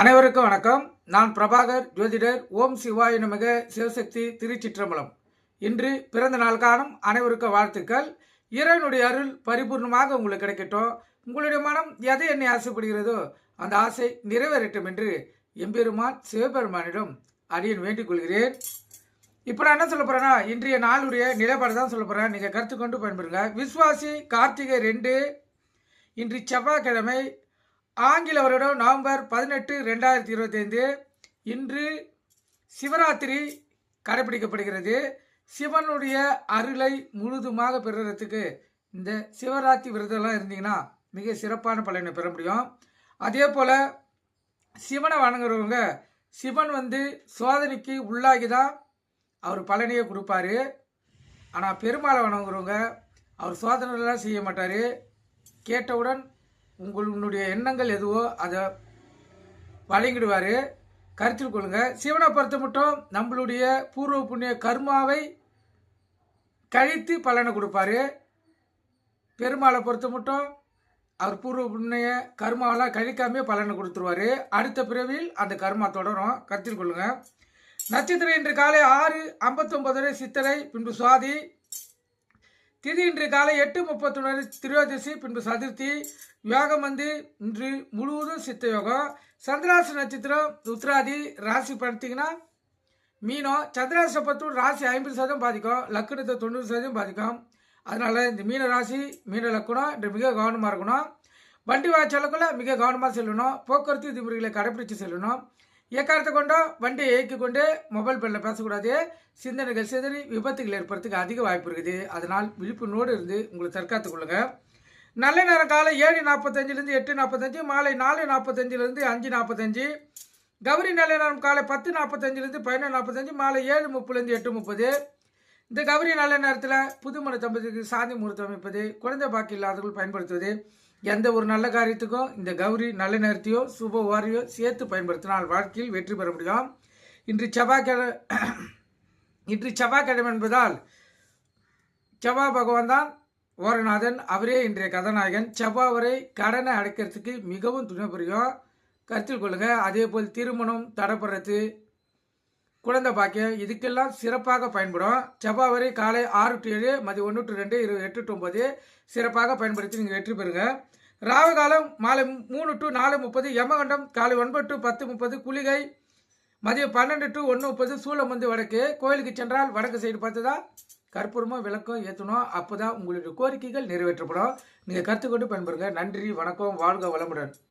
அனைவருக்கும் வணக்கம். நான் பிரபாகர் ஜோதிடர் ஓம் சிவாய நமக சிவசக்தி திருச்சிற்றம்பலம். இன்று பிறந்த நாள் காணும் அனைவருக்கும் வாழ்த்துக்கள். இறைவனுடைய அருள் பரிபூர்ணமாக உங்களுக்கு கிடைக்கட்டும். உங்களுடைய மனம் எதை என்னை ஆசைப்படுகிறதோ அந்த ஆசை நிறைவேறட்டும் என்று எம்பெருமான் சிவபெருமானிடம் அடியன் வேண்டிக் கொள்கிறேன். இப்போ நான் என்ன சொல்ல போறேன்னா இன்றைய நாளுடைய நிலைப்பாடு தான் சொல்ல போறேன். நீங்கள் கருத்து கொண்டு விஸ்வாசி கார்த்திகை ரெண்டு. இன்று செவ்வாய்க்கிழமை ஆங்கில வருடம் நவம்பர் பதினெட்டு ரெண்டாயிரத்தி இருபத்தைந்து. இன்று சிவராத்திரி கடைபிடிக்கப்படுகிறது. சிவனுடைய அருளை முழுதுமாக பெறுறதுக்கு இந்த சிவராத்திரி விரதம்லாம் இருந்தீங்கன்னா மிக சிறப்பான பலனை பெற முடியும். அதே போல் சிவனை வணங்குறவங்க சிவன் வந்து சோதனைக்கு உள்ளாகி தான் அவர் பலனையே கொடுப்பாரு. ஆனால் பெருமாளை வணங்குறவங்க அவர் சோதனைலாம் செய்ய மாட்டார். கேட்டவுடன் உங்களுடைய எண்ணங்கள் எதுவோ அதை வழங்கிடுவார். கருத்தில் கொள்ளுங்க. சிவனை பொறுத்த மட்டும் நம்மளுடைய பூர்வ புண்ணிய கர்மாவை கழித்து பலனை கொடுப்பாரு. பெருமாளை பொறுத்த மட்டும் அவர் பூர்வ புண்ணிய கர்மாவெல்லாம் கழிக்காமே பலனை கொடுத்துருவாரு. அடுத்த பிறவியில் அந்த கர்மா தொடரும். கருத்தில் கொள்ளுங்க. நட்சத்திரம் இன்று காலை ஆறு ஐம்பத்தொம்பது சித்திரை பின்பு சுவாதி திதி இன்று காலை எட்டு முப்பத்தொன்று திரியோதசி பின்பு சதுர்த்தி. யோகம் வந்து இன்று முழுவதும் சித்த யோகம். சந்திராச நட்சத்திரம் உத்ராதி ராசி பார்த்தீங்கன்னா மீனம் சந்திராச பத்து ராசி ஐம்பது சதவீதம் பாதிக்கும். லக்கணத்தை தொண்ணூறு சதவீதம் பாதிக்கும். அதனால் இந்த மீன ராசி மீன லக்குணம் இன்று மிக கவனமாக இருக்கணும். வண்டி வாய்ச்சலுக்குள்ள மிக கவனமாக செல்லணும். போக்குவரத்து விதிமுறைகளை கடைபிடித்து செல்லணும். எக்காரத்தை கொண்டோ வண்டியை இயக்கி கொண்டு மொபைல் ஃபோனில் பேசக்கூடாது. சிந்தனைகள் சிதறி விபத்துகள் ஏற்படுறதுக்கு அதிக வாய்ப்பு இருக்குது. அதனால் விழிப்புணோடு இருந்து உங்களை தற்காத்துக் கொள்ளுங்க. நல்ல நேரம் காலை ஏழு நாற்பத்தஞ்சிலேருந்து எட்டு நாற்பத்தஞ்சு மாலை நாலு நாற்பத்தஞ்சிலேருந்து அஞ்சு நாற்பத்தஞ்சு கௌரி நல்ல நேரம் காலை பத்து நாற்பத்தஞ்சிலேருந்து பதினொன்று நாற்பத்தஞ்சு மாலை ஏழு முப்பதுலேருந்து எட்டு முப்பது. இந்த கௌரி நல்ல நேரத்தில் புதுமண தம்பதிக்கு சாந்தி முகூர்த்தம் அமைப்பது குழந்தை பாக்கி இல்லாதவர்கள் பயன்படுத்துவது எந்த ஒரு நல்ல காரியத்துக்கும் இந்த கௌரி நல்ல நேரத்தையோ சுப வாரியோ சேர்த்து பயன்படுத்தினால் வாழ்க்கையில் வெற்றி பெற முடியும். இன்று செவ்வாய்க்கிழமை இன்று செவ்வாய்க்கிழமை என்பதால் செவ்வாய் பகவான் தான் ஓரநாதன். அவரே இன்றைய கதாநாயகன். செவ்வாய் கடனை அடைக்கிறதுக்கு மிகவும் துணை புரியும் கருத்தில் கொள்ளுங்கள் அதே போல் திருமணம் தடைப்படுறது குழந்தை பாக்கியம் இதுக்கெல்லாம் சிறப்பாக பயன்படும். செவ்வாய் காலை ஆறு டு ஏழு மதியம் ஒன்று டு ரெண்டு இரு எட்டு டு ஒன்பது சிறப்பாக பயன்படுத்தி நீங்கள் வெற்றி பெறுங்க. ராவு காலம் மாலை மூணு டு நாலு முப்பது யமகண்டம் காலை ஒன்பது டு பத்து முப்பது குளிகை மதியம் பன்னெண்டு டு ஒன்று முப்பது சூளம் வந்து வடக்கு. கோயிலுக்கு சென்றால் வடக்கு சைடு பார்த்து தான் கற்பூரமும் விளக்கம் ஏற்றணும் அப்போ தான் உங்களுடைய கோரிக்கைகள் நிறைவேற்றப்படும். நீங்கள் கற்றுக்கொண்டு பயன்படுங்க நன்றி வணக்கம் வாழ்க வளமுடன்.